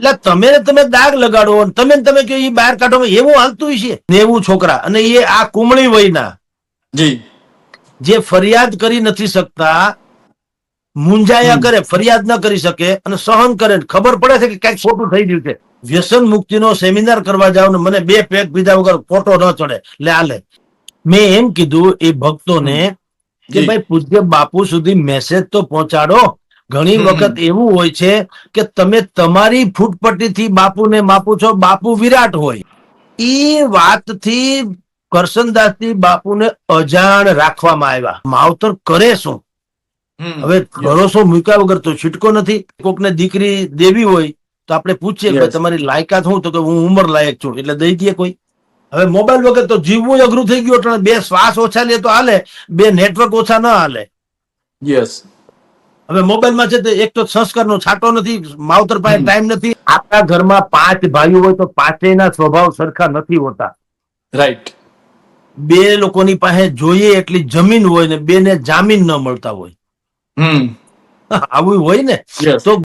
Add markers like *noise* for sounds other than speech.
એટલે તમે ને તમે દાગ લગાડો અને તમે ને તમે કહો એ બહાર કાઢો એવું હાલતું છે નેવું છોકરા અને એ આ કુમળી વયના. જી. જે ફરિયાદ કરી નથી શકતા મુંજાયા કરે ફરિયાદ ન કરી શકે અને સહન કરે ખબર પડે છે કે ક્યાંક ખોટું થઈ ગયું છે. વ્યસન મુક્તિનો સેમિનાર કરવા જાવ ને મને બે પેક પીધા વગર ફોટો ન ચડે. લે આ લે. મેં એમ કીધું એ ભક્તોને કે. ભાઈ પૂજ્ય બાપુ સુધી મેસેજ તો પહોંચાડો. ઘણી. વખત એવું હોય છે કે તમે તમારી ફૂટપટ્ટીથી બાપુને માપો છો બાપુ વિરાટ હોય. એ વાતથી કરશનદાસજી બાપુને અજાણ રાખવામાં આવ્યા. માવતર કરે શું? હવે ભરોસો મૂક્યા વગર તો છૂટકો નથી. કોકને દીકરી દેવી હોય તો આપણે પૂછીએ કે તમારી લાયકાત હું તો કે હું ઉંમર લાયક છું એટલે દઈ દઈએ કોઈ. હવે મોબાઈલ વગર તો જીવવું અઘરું થઈ ગયું બે શ્વાસ ઓછા લે તો હાલે બે નેટવર્ક ઓછા ના હાલે. યસ હવે મોબાઈલમાં છે તે એક તો સંસ્કારનો છાંટો નથી માવતર પાસે ટાઈમ નથી. આપણા ઘરમાં પાંચ ભાઈઓ હોય તો પાંચેયના સ્વભાવ સરખા નથી હોતા. રાઈટ બે લોકોની પાસે જોઈએ એટલી જમીન હોય ને બેને જામીન ન મળતા હોય. હમ. *laughs* આવું હોય ને? તો